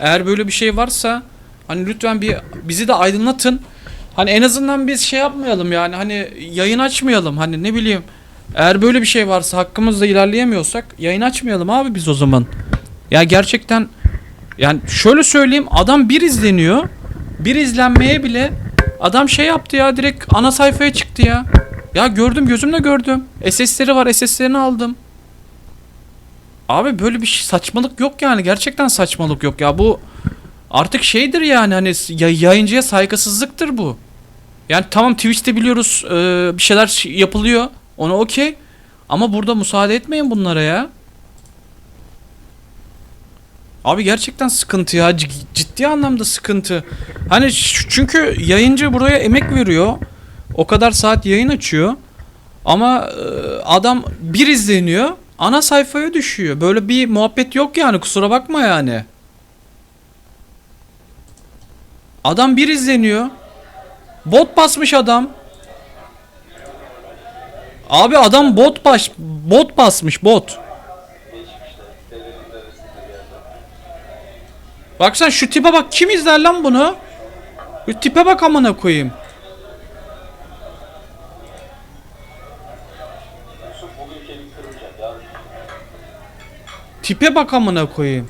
Eğer böyle bir şey varsa hani lütfen bir bizi de aydınlatın. Hani en azından biz şey yapmayalım yani hani yayın açmayalım hani ne bileyim. Eğer böyle bir şey varsa hakkımızda ilerleyemiyorsak yayın açmayalım abi biz o zaman. Ya gerçekten yani şöyle söyleyeyim adam bir izleniyor. Bir izlenmeye bile adam şey yaptı ya direkt ana sayfaya çıktı ya. Ya gördüm gözümle gördüm. SS'leri var SS'lerini aldım. Abi böyle bir şey saçmalık yok yani gerçekten saçmalık yok ya bu artık şeydir yani hani ya- yayıncıya saygısızlıktır bu. Yani tamam Twitch'te biliyoruz e, bir şeyler yapılıyor ona okey ama burada müsaade etmeyin bunlara ya. Abi gerçekten sıkıntı ya C- ciddi anlamda sıkıntı. Hani çünkü yayıncı buraya emek veriyor. O kadar saat yayın açıyor. Ama e, adam bir izleniyor. Ana sayfaya düşüyor. Böyle bir muhabbet yok yani kusura bakma yani. Adam bir izleniyor. Bot basmış adam. Abi adam bot baş bot basmış bot. Bak sen şu tipe bak kim izler lan bunu? Şu tipe bak amına koyayım. Tipe bak amına koyayım.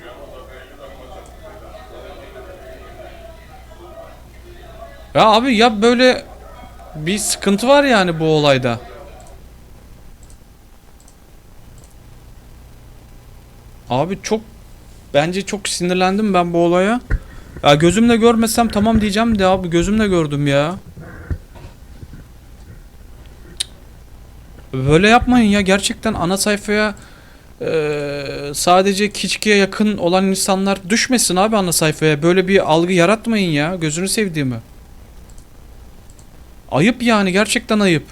Ya abi ya böyle bir sıkıntı var yani bu olayda. Abi çok bence çok sinirlendim ben bu olaya. Ya gözümle görmesem tamam diyeceğim de abi gözümle gördüm ya. Böyle yapmayın ya gerçekten ana sayfaya eee, sadece Kiçki'ye yakın olan insanlar düşmesin abi ana sayfaya. Böyle bir algı yaratmayın ya gözünü sevdiğimi. Ayıp yani gerçekten ayıp.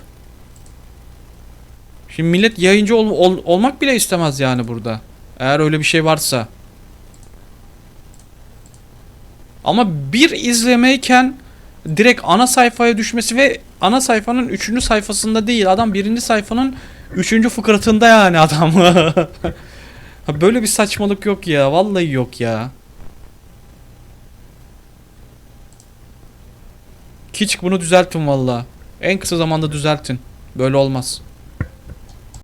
Şimdi millet yayıncı ol- ol- olmak bile istemez yani burada. Eğer öyle bir şey varsa. Ama bir izlemeyken direkt ana sayfaya düşmesi ve ana sayfanın üçüncü sayfasında değil. Adam birinci sayfanın üçüncü fıkratında yani adam. Böyle bir saçmalık yok ya. Vallahi yok ya. Kiçik bunu düzeltin valla. En kısa zamanda düzeltin. Böyle olmaz.